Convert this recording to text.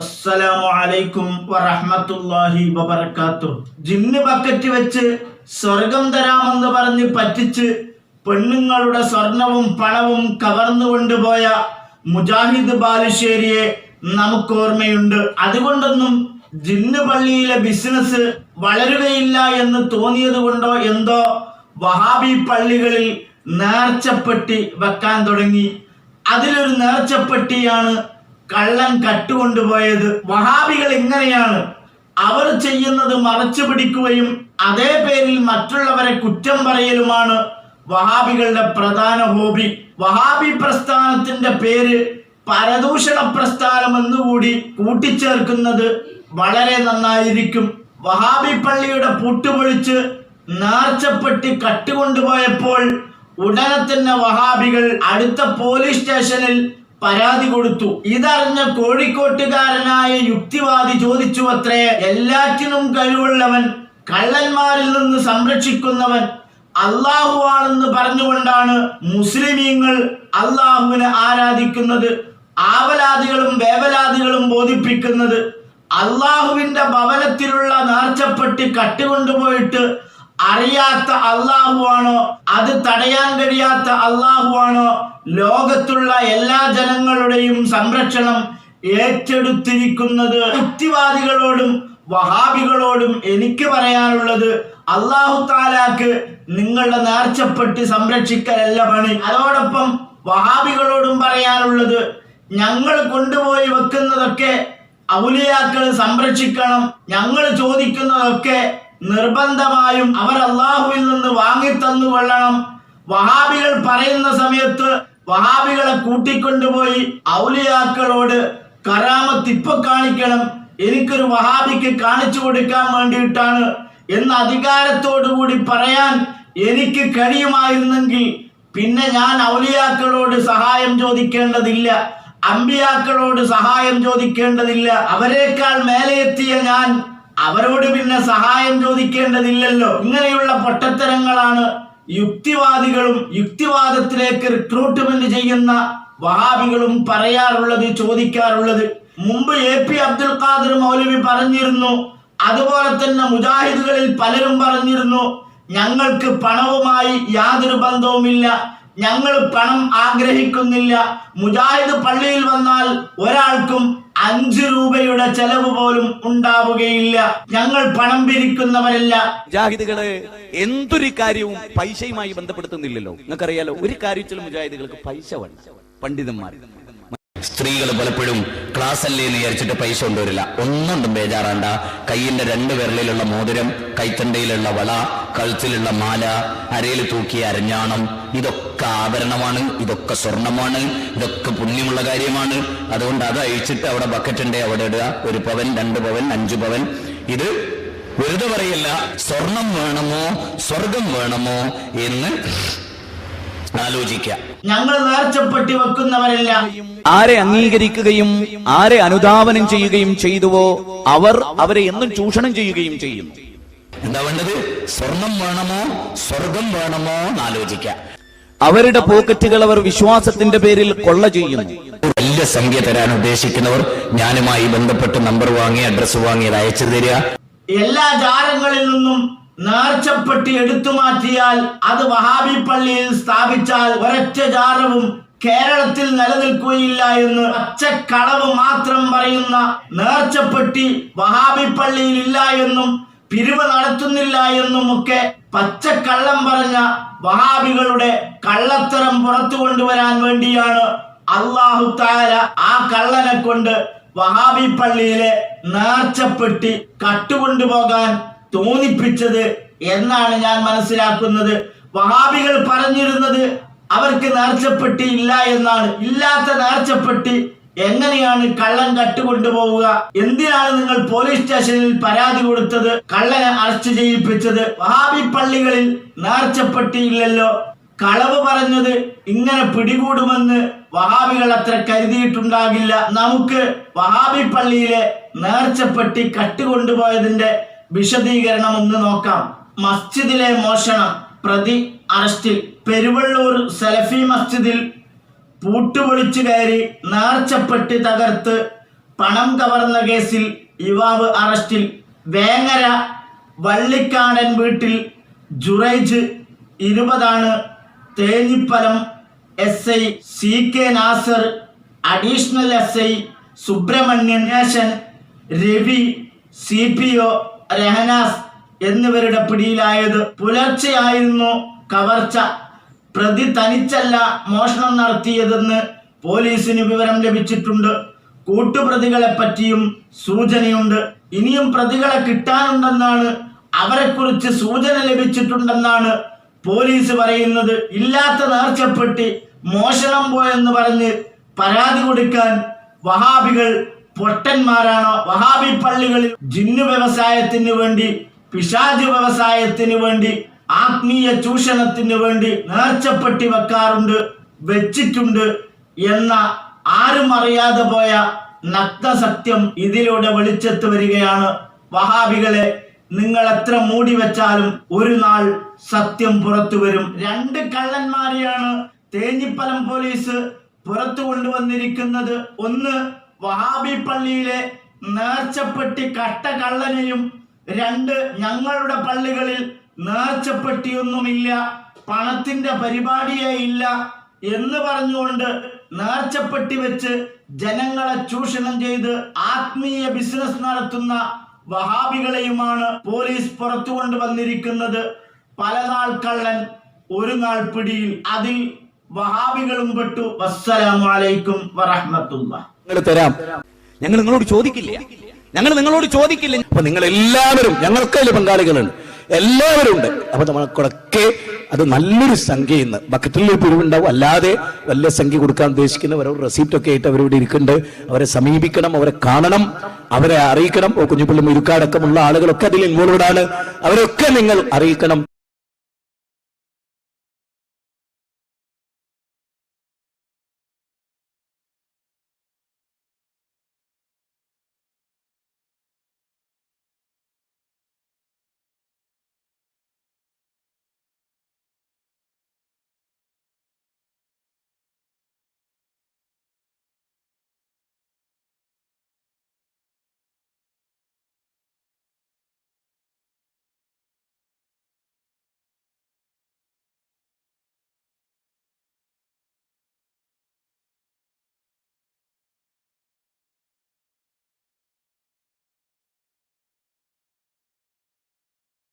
അസ്സലാമു അലൈക്കും വബറകാത്തു ജിന്ന് ബക്കറ്റ് വെച്ച് സ്വർഗം തരാമെന്ന് പറഞ്ഞ് പറ്റിച്ച് പെണ്ണുങ്ങളുടെ സ്വർണവും പണവും കവർന്നു കൊണ്ടുപോയ മുജാഹിദ് ബാലുശ്ശേരിയെ നമുക്ക് ഓർമ്മയുണ്ട് അതുകൊണ്ടൊന്നും ജിന്ന് പള്ളിയിലെ ബിസിനസ് വളരുകയില്ല എന്ന് തോന്നിയത് കൊണ്ടോ എന്തോ വഹാബി പള്ളികളിൽ നേർച്ചപ്പെട്ടി വെക്കാൻ തുടങ്ങി. അതിലൊരു നേർച്ചപ്പെട്ടിയാണ് കള്ളൻ കട്ടുകൊണ്ടുപോയത് വഹാബികൾ ഇങ്ങനെയാണ്. അവർ ചെയ്യുന്നത് മറച്ചു പിടിക്കുകയും അതേ പേരിൽ മറ്റുള്ളവരെ കുറ്റം പറയലുമാണ് വഹാബികളുടെ പ്രധാന ഹോബി. വഹാബി പ്രസ്ഥാനത്തിന്റെ പേര് പരദൂഷണ പ്രസ്ഥാനം എന്നുകൂടി കൂട്ടിച്ചേർക്കുന്നത് വളരെ നന്നായിരിക്കും. വഹാബി പള്ളിയുടെ പൂട്ടുപൊളിച്ച് നേർച്ചപ്പെട്ടി കട്ടുകൊണ്ടുപോയപ്പോൾ ഉടനെ തന്നെ വഹാബികൾ അടുത്ത പോലീസ് സ്റ്റേഷനിൽ പരാതി കൊടുത്തു. ഇതറിഞ്ഞ കോഴിക്കോട്ടുകാരനായ യുക്തിവാദി ചോദിച്ചു അത്രേ എല്ലാറ്റിനും കഴിവുള്ളവൻ കള്ളന്മാരിൽ നിന്ന് സംരക്ഷിക്കുന്നവൻ അള്ളാഹുവാണെന്ന് പറഞ്ഞുകൊണ്ടാണ് മുസ്ലിമീങ്ങൾ അള്ളാഹുവിനെ ആരാധിക്കുന്നത് ആവലാദികളും വേവലാദികളും ബോധിപ്പിക്കുന്നത്. അള്ളാഹുവിന്റെ ഭവനത്തിലുള്ള നേർച്ചപ്പെട്ടി കട്ടുകൊണ്ടുപോയിട്ട് അറിയാത്ത അള്ളാഹുവാണോ? അത് തടയാൻ കഴിയാത്ത അള്ളാഹുവാണോ? ലോകത്തുള്ള എല്ലാ ജനങ്ങളുടെയും സംരക്ഷണം ഏറ്റെടുത്തിരിക്കുന്നത് യുക്തിവാദികളോടും വഹാബികളോടും എനിക്ക് പറയാനുള്ളത് അള്ളാഹു താലാക്ക് നിങ്ങളുടെ നേർച്ചപ്പെട്ട് സംരക്ഷിക്കലല്ല പണി. അതോടൊപ്പം വഹാബികളോടും പറയാനുള്ളത് ഞങ്ങൾ കൊണ്ടുപോയി വെക്കുന്നതൊക്കെ ഔലിയാക്കൾ സംരക്ഷിക്കണം. ഞങ്ങൾ ചോദിക്കുന്നതൊക്കെ നിർബന്ധമായും അവർ അള്ളാഹുവിൽ നിന്ന് വാങ്ങിത്തന്നു കൊള്ളണം വഹാബികൾ പറയുന്ന സമയത്ത് വഹാബികളെ കൂട്ടിക്കൊണ്ടുപോയി ഔലിയാക്കളോട് കറാമത്ത് കാണിക്കണം. എനിക്കൊരു വഹാബിക്ക് കാണിച്ചു കൊടുക്കാൻ വേണ്ടിയിട്ടാണ് എന്ന അധികാരത്തോടുകൂടി പറയാൻ എനിക്ക് കഴിയുമായിരുന്നെങ്കിൽ പിന്നെ ഞാൻ ഔലിയാക്കളോട് സഹായം ചോദിക്കേണ്ടതില്ല. അമ്പിയാക്കളോട് സഹായം ചോദിക്കേണ്ടതില്ല. അവരെക്കാൾ മേലെ എത്തിയ ഞാൻ അവരോട് പിന്നെ സഹായം ചോദിക്കേണ്ടതില്ലല്ലോ. ഇങ്ങനെയുള്ള പൊട്ടത്തരങ്ങളാണ് യുക്തിവാദികളും യുക്തിവാദത്തിലേക്ക് റിക്രൂട്ട്മെന്റ് ചെയ്യുന്ന വഹാബികളും പറയാറുള്ളത് ചോദിക്കാറുള്ളത്. മുമ്പ് എ പി അബ്ദുൽ ഖാദർ മൗലവി പറഞ്ഞിരുന്നു. അതുപോലെ തന്നെ മുജാഹിദുകളിൽ പലരും പറഞ്ഞിരുന്നു ഞങ്ങൾക്ക് പണവുമായി യാതൊരു ബന്ധവുമില്ല. ഞങ്ങൾ പണം ആഗ്രഹിക്കുന്നില്ല. മുജാഹിദ് പള്ളിയിൽ വന്നാൽ ഒരാൾക്കും അഞ്ച് രൂപയുടെ ചെലവ് പോലും ഉണ്ടാവുകയില്ല. ഞങ്ങൾ പണം പിരിക്കുന്നവരല്ല. മുജാഹിദുകൾ എന്തൊരു കാര്യവും പൈസയുമായി ബന്ധപ്പെടുത്തുന്നില്ലല്ലോ. നിങ്ങൾക്കറിയാലോ ഒരു കാര്യത്തിലും മുജാഹിദുകൾക്ക് പൈസ വേണം പണ്ഡിതന്മാർ. സ്ത്രീകൾ പലപ്പോഴും ക്ലാസ് അല്ലേ എന്ന് വിചാരിച്ചിട്ട് പൈസ കൊണ്ടുവരില്ല. ഒന്നുകൊണ്ടും ബേജാറാണ്ട. കയ്യിന്റെ രണ്ട് വിരലിലുള്ള മോതിരം കൈത്തണ്ടയിലുള്ള വള കഴുത്തിലുള്ള മാല അരയിൽ തൂക്കിയ അരഞ്ഞാണം ഇതൊക്കെ ആഭരണമാണ് ഇതൊക്കെ സ്വർണമാണ് ഇതൊക്കെ പുണ്യമുള്ള കാര്യമാണ്. അതുകൊണ്ട് അത് അഴിച്ചിട്ട് അവിടെ ബക്കറ്റ് ഉണ്ടേ അവിടെ ഇടുക. ഒരു പവൻ രണ്ട് പവൻ അഞ്ചു പവൻ. ഇത് വെറുതെ പറയല്ല സ്വർണം വേണമോ സ്വർഗം വേണമോ എന്ന് ആലോചിക്കാം. ഞങ്ങൾ നേർച്ചപ്പെട്ടി വെക്കുന്നവരല്ല. ആരെ അംഗീകരിക്കുകയും ആരെ അനുധാവനം ചെയ്യുകയും ചെയ്തുവോ അവർ അവരെ എന്നും ചൂഷണം ചെയ്യുകയും ചെയ്യുന്നു. എന്താ വേണ്ടത്? സ്വർണം വേണമോ? സ്വർഗം വേണമോ എന്ന് ആലോചിക്കാം അവരുടെ പോക്കറ്റുകൾ അവർ വിശ്വാസത്തിന്റെ പേരിൽ കൊള്ള ചെയ്യുന്നു. വലിയ സംഖ്യ തരാൻ ഉദ്ദേശിക്കുന്നവർ ഞാനുമായി ബന്ധപ്പെട്ട് നമ്പർ വാങ്ങി അഡ്രസ് വാങ്ങി അത് അയച്ചു തരിക. എല്ലാ ജാരങ്ങളിൽ നിന്നും നേർച്ചപ്പെട്ടി എടുത്തു മാറ്റിയാൽ അത് വഹാബി പള്ളിയിൽ സ്ഥാപിച്ചാൽ ഒരൊറ്റ ജാരവും കേരളത്തിൽ നിലനിൽക്കുകയില്ല എന്ന് അച്ചക്കളവ് മാത്രം പറയുന്ന നേർച്ചപ്പെട്ടി വഹാബി പള്ളിയിൽ ഇല്ല എന്നും പിരിവ് നടത്തുന്നില്ല എന്നുമൊക്കെ പച്ചക്കള്ളം പറഞ്ഞ വഹാബികളുടെ കള്ളത്തരം പുറത്തു കൊണ്ടുവരാൻ വേണ്ടിയാണ് അള്ളാഹു താര ആ കള്ളനെ കൊണ്ട് വഹാബി പള്ളിയിലെ നേർച്ചപ്പെട്ടി കട്ടുകൊണ്ടുപോകാൻ തോന്നിപ്പിച്ചത് എന്നാണ് ഞാൻ മനസ്സിലാക്കുന്നത്. വഹാബികൾ പറഞ്ഞിരുന്നത് അവർക്ക് നേർച്ചപ്പെട്ടി ഇല്ല എന്നാണ്. ഇല്ലാത്ത നേർച്ചപ്പെട്ടി എങ്ങനെയാണ് കള്ളൻ കട്ടുകൊണ്ടുപോവുക? എന്തിനാണ് നിങ്ങൾ പോലീസ് സ്റ്റേഷനിൽ പരാതി കൊടുത്തത്? കള്ളനെ അറസ്റ്റ് ചെയ്യിപ്പിച്ചത്? വഹാബി പള്ളികളിൽ നേർച്ചപ്പെട്ടിയില്ലല്ലോ കളവ് പറഞ്ഞത് ഇങ്ങനെ പിടികൂടുമെന്ന് വഹാബികൾ അത്ര കരുതിയിട്ടുണ്ടാകില്ല. നമുക്ക് വഹാബി പള്ളിയിലെ നേർച്ചപ്പെട്ടി കട്ടുകൊണ്ടുപോയതിന്റെ വിശദീകരണം ഒന്ന് നോക്കാം. മസ്ജിദിലെ മോഷണം പ്രതി അറസ്റ്റിൽ പെരുവള്ളൂർ സലഫി മസ്ജിദിൽ പൂട്ടുപൊളിച്ചു കയറി നേർച്ചപ്പെട്ട് തകർത്ത് പണം കവർന്ന കേസിൽ യുവാവ് അറസ്റ്റിൽ വേങ്ങര വള്ളിക്കാടൻ വീട്ടിൽ ജുറൈജ് ഇരുപതാണ് Thenhipalam S I C K Nasar additional S I Subrahmanian Ravi C P O Rahanas എന്നിവരുടെ പിടിയിലായത് പുലർച്ചെയായിരുന്നു കവർച്ച. പ്രതി തനിച്ചല്ല മോഷണം നടത്തിയതെന്ന് പോലീസിന് വിവരം ലഭിച്ചിട്ടുണ്ട്. കൂട്ടുപ്രതികളെ പറ്റിയും സൂചനയുണ്ട്. ഇനിയും പ്രതികളെ കിട്ടാനുണ്ടെന്നാണ് അവരെക്കുറിച്ച് സൂചന ലഭിച്ചിട്ടുണ്ടെന്നാണ് പോലീസ് പറയുന്നത്. ഇല്ലാത്ത നേർച്ചപ്പെട്ടി മോഷണം പോയെന്ന് പറഞ്ഞ് പരാതി കൊടുക്കാൻ വഹാബികൾ പൊട്ടന്മാരാണോ. വഹാബി പള്ളികളിൽ ജിന്നു വ്യവസായത്തിന് വേണ്ടി പിശാജ് വ്യവസായത്തിന് വേണ്ടി ആത്മീയ ചൂഷണത്തിന് വേണ്ടി നേർച്ചപ്പെട്ടി വെക്കാറുണ്ട് വെച്ചിട്ടുണ്ട് എന്ന ആരും അറിയാതെ പോയ നഗ്നസത്യം ഇതിലൂടെ വെളിച്ചത്ത് വരികയാണ്. വഹാബികളെ നിങ്ങൾ എത്ര മൂടി വെച്ചാലും ഒരു നാൾ സത്യം പുറത്തു വരും. രണ്ട് കള്ളന്മാരെയാണ് തേഞ്ഞിപ്പലം പോലീസ് പുറത്തു കൊണ്ടുവന്നിരിക്കുന്നത്. ഒന്ന് വഹാബി പള്ളിയിലെ നേർച്ചപ്പെട്ടി കട്ട കള്ളനെയും രണ്ട് ഞങ്ങളുടെ പള്ളികളിൽ നേർച്ചപ്പെട്ടിയൊന്നുമില്ല പണത്തിന്റെ പരിപാടിയേ ഇല്ല എന്ന് പറഞ്ഞുകൊണ്ട് നേർച്ചപ്പെട്ടി വെച്ച് ജനങ്ങളെ ചൂഷണം ചെയ്ത് ആത്മീയ ബിസിനസ് നടത്തുന്ന വഹാബികളെയുമാണ് പോലീസ് പുറത്തു കൊണ്ടുവന്നിരിക്കുന്നത്. പല നാൾ കള്ളൻ ഒരു നാൾ പിടിയിൽ. അതിൽ വഹാബികളും പെട്ടു. വസ്സലാമലൈക്കും വറഹ്മത്തുള്ള ഞങ്ങൾ ഞങ്ങൾ നിങ്ങളോട് ചോദിക്കില്ല. ഞങ്ങൾ നിങ്ങളോട് ചോദിക്കില്ല. അപ്പൊ നിങ്ങൾ എല്ലാവരും ഞങ്ങൾക്ക് അതിൽ പങ്കാളികളുണ്ട്. എല്ലാവരും ഉണ്ട്. അപ്പൊ നമ്മൾക്കൊക്കെ അത് നല്ലൊരു സംഖ്യ ഇന്ന് ബക്കറ്റിൽ പിരിവുണ്ടാവും. അല്ലാതെ വലിയ സംഖ്യ കൊടുക്കാൻ ഉദ്ദേശിക്കുന്നവർ റെസീപ്റ്റ് ഒക്കെ ആയിട്ട് അവരിവിടെ ഇരിക്കുന്നുണ്ട്. അവരെ സമീപിക്കണം അവരെ കാണണം അവരെ അറിയിക്കണം. കുഞ്ഞുപിള്ളി മുരുക്കാടക്കമുള്ള ആളുകളൊക്കെ അതിൽ ഇൻവോൾവഡ് ആണ്. അവരൊക്കെ നിങ്ങൾ അറിയിക്കണം.